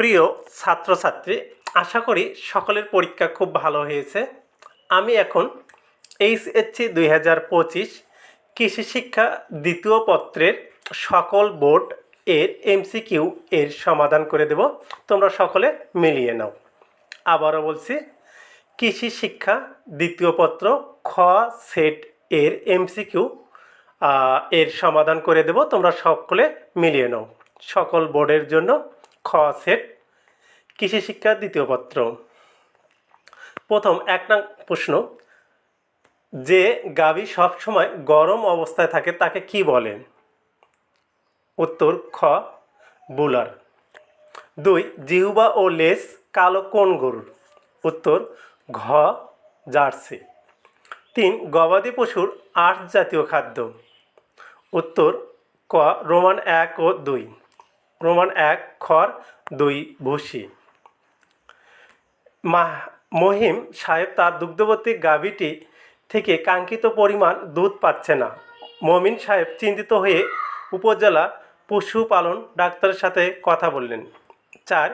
প্রিয় ছাত্রছাত্রী, আশা করি সকলের পরীক্ষা খুব ভালো হয়েছে। আমি এখন এইচএসসি দুই হাজার পঁচিশ কৃষি শিক্ষা দ্বিতীয় পত্রের সকল বোর্ড এর এমসিকিউ এর সমাধান করে দেব। তোমরা সকলে মিলিয়ে নাও। আবারও বলছি, কৃষি শিক্ষা দ্বিতীয় পত্র খ সেট এর এমসিকিউ এর সমাধান করে দেব। তোমরা সকলে মিলিয়ে নাও। সকল বোর্ডের জন্য খ সেট কৃষি শিক্ষা দ্বিতীয় পত্র। প্রথম এক নং প্রশ্ন, যে গাভী সবসময় গরম অবস্থায় থাকে তাকে কি বলে? উত্তর, খ, বুলার। দুই, জিহুবা ও লেস কালো কোন গরুর? উত্তর, ঘ, জার্সি। তিন, গবাদি পশুর আট জাতীয় খাদ্য। উত্তর, ক, রোমান এক ও দুই। রোমান এক খড় দুই ভুসি মা মহিম সাহেব তার দুগ্ধবতী গাভীটি থেকে কাঙ্ক্ষিত পরিমাণ দুধ পাচ্ছে না। মমিন সাহেব চিন্তিত হয়ে উপজেলা পশুপালন ডাক্তারের সাথে কথা বললেন। চার,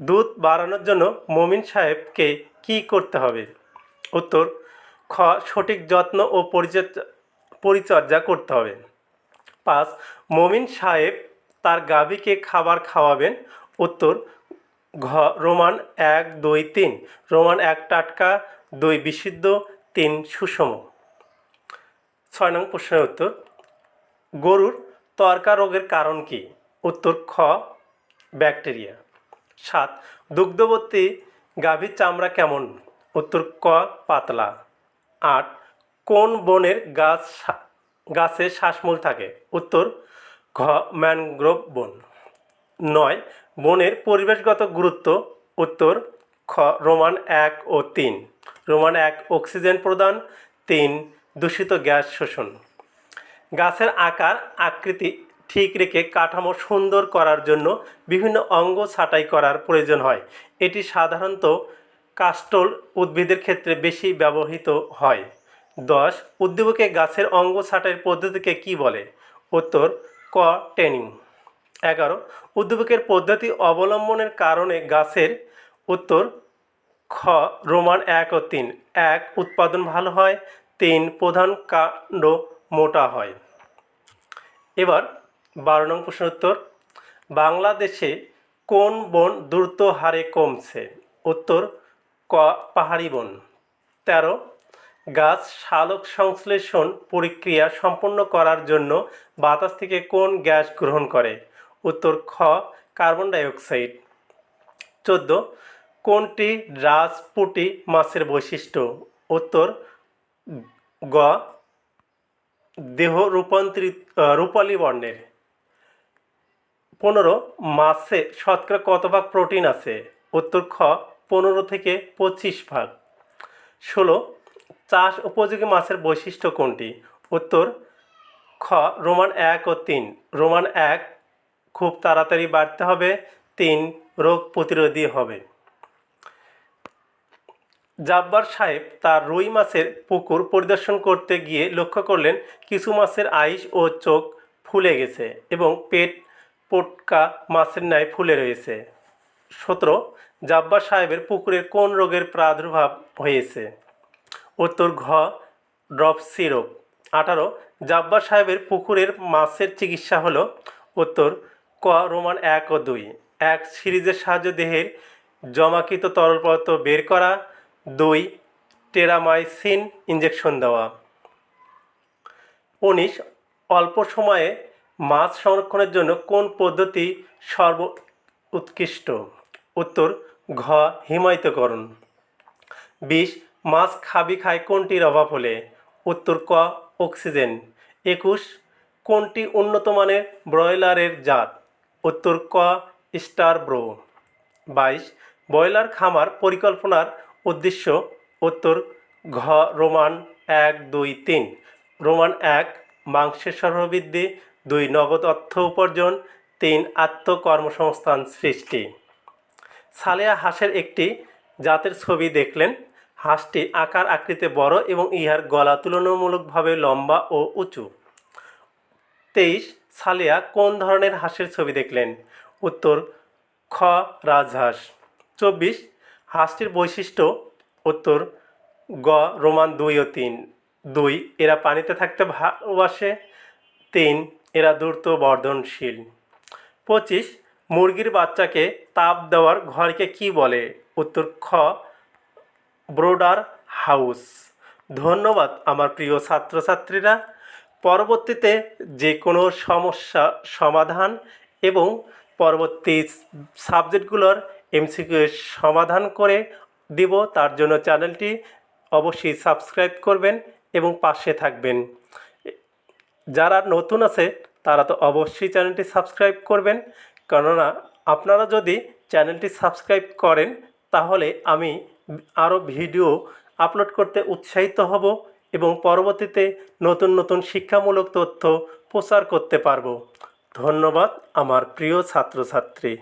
দুধ বাড়ানোর জন্য মমিন সাহেবকে কি করতে হবে? উত্তর, খ, সঠিক যত্ন ও পরিচর্যা করতে হবে। পাঁচ, মমিন সাহেব তার গাভীকে খাবার খাওয়াবেন। উত্তর, ঘ, রোমান এক, দুই, তিন। রোমান এক, টাটকা, দুই, বিশুদ্ধ, তিন, সুষম। ছয় নং প্রশ্নের উত্তর, গরুর তর্কা রোগের কারণ কি? উত্তর, খ, ব্যাকটেরিয়া। সাত দুগ্ধবর্তী গাভীর চামড়া কেমন? উত্তর, ক, পাতলা। আট, কোন বনের গাছ গাছে শ্বাসমূল থাকে? উত্তর ঘ ম্যানগ্রোভ বন। নয়, বনের পরিবেশগত গুরুত্ব। উত্তর, খ, রোমান এক ও তিন। রোমান এক, অক্সিজেন প্রদান। তিন, দূষিত গ্যাস শোষণ। গাছের আকার, আকৃতি ঠিক রেখে কাঠামো সুন্দর করার জন্য বিভিন্ন অঙ্গ ছাঁটাই করার প্রয়োজন হয়। এটি সাধারণত কাস্টল উদ্ভিদের ক্ষেত্রে বেশি ব্যবহৃত হয়। দশ উদ্দীপকে গাছের অঙ্গ ছাঁটাইয়ের পদ্ধতিকে কি বলে? উত্তর ক টেনিং এগারো, উদ্দীপকের পদ্ধতি অবলম্বনের কারণে গাছের উত্তর খ, রোমান এক ও তিন। এক, উৎপাদন ভালো হয়। তিন, প্রধান কাণ্ড মোটা হয়। এবার বারো নং প্রশ্ন উত্তর। বাংলাদেশে কোন বন দ্রুত হারে কমছে? উত্তর, ক, পাহাড়ি বন। তেরো গাছ শালক সংশ্লেষণ প্রক্রিয়া সম্পন্ন করার জন্য বাতাস থেকে কোন গ্যাস গ্রহণ করে? উত্তর খ, কার্বন ডাইঅক্সাইড। চোদ্দ, কোনটি রাজপুটি মাছের বৈশিষ্ট্য? উত্তর গ, দেহ রূপান্তরিত রূপালী বর্ণের। পনেরো, মাছে শতকরা কত ভাগ প্রোটিন আছে? উত্তর খ, পনেরো থেকে পঁচিশ ভাগ। ষোলো চাষ উপযোগী মাছের বৈশিষ্ট্য কোনটি? উত্তর, খ, রোমান এক ও তিন। রোমান এক, খুব তাড়াতাড়ি বাড়তে হবে। তিন, রোগ প্রতিরোধী হবে। জাব্বার সাহেব তার রুই মাছের পুকুর পরিদর্শন করতে গিয়ে লক্ষ্য করলেন, কিছু মাছের আইস ও চোখ ফুলে গেছে এবং পেট পটকা মাছের ন্যায় ফুলে রয়েছে। সতেরো, জাব্বার সাহেবের পুকুরের কোন রোগের প্রাদুর্ভাব হয়েছে? উত্তর ঘ ড্রপসি রোগ আঠারো, জাব্বার সাহেবের পুকুরের মাছের চিকিৎসা হলো। উত্তর, ক, রোমান এক ও দুই। এক, সিরিজের সাহায্যে দেহের জমাকৃত তরল পদার্থ বের করা। দুই, টেরামাইসিন ইঞ্জেকশন দেওয়া। উনিশ, অল্প সময়ে মাছ সংরক্ষণের জন্য কোন পদ্ধতি সর্ব উৎকৃষ্ট? উত্তর, ঘ, হিমায়িতকরণ। বিশ মাছ খাবি খায় কোনটির অভাব হলে? উত্তর ক, অক্সিজেন। একুশ, কোনটি উন্নত মানের ব্রয়লারের জাত? উত্তর ক, স্টার ব্রো। বাইশ, ব্রয়লার খামার পরিকল্পনার উদ্দেশ্য? উত্তর ঘ, রোমান এক, দুই, তিন। রোমান এক, মাংসের সর্ববৃদ্ধি দুই, নগদ অর্থ উপার্জন। তিন, আত্মকর্মসংস্থান সৃষ্টি। সালেয়া হাঁসের একটি জাতের ছবি দেখলেন। হাঁসটি আকার আকৃতিতে বড় এবং ইহার গলা তুলনামূলকভাবে লম্বা ও উঁচু। তেইশ, সালিয়া কোন ধরনের হাঁসের ছবি দেখলেন? উত্তর, খ, রাজহাঁস। চব্বিশ, হাঁসটির বৈশিষ্ট্য? উত্তর, গ, রোমান দুই ও তিন। দুই, এরা পানিতে থাকতে ভালোবাসে। তিন, এরা দ্রুত বর্ধনশীল। পঁচিশ, মুরগির বাচ্চাকে তাপ দেওয়ার ঘরকে কি বলে? উত্তর, খ ব্রোডার হাউস। ধন্যবাদ আমার প্রিয় ছাত্রছাত্রীরা। পরবর্তীতে যে কোনো সমস্যা সমাধান এবং পরবর্তী সাবজেক্টগুলোর এমসিকিউ সমাধান করে দিব, তার জন্য চ্যানেলটি অবশ্যই সাবস্ক্রাইব করবেন এবং পাশে থাকবেন। যারা নতুন আছে, তারা তো অবশ্যই চ্যানেলটি সাবস্ক্রাইব করবেন। কেননা, আপনারা যদি চ্যানেলটি সাবস্ক্রাইব করেন, তাহলে আমি আরও ভিডিও আপলোড করতে উৎসাহিত হব এবং পরবর্তীতে নতুন নতুন শিক্ষামূলক তথ্য প্রচার করতে পারব। ধন্যবাদ আমার প্রিয় ছাত্রছাত্রী।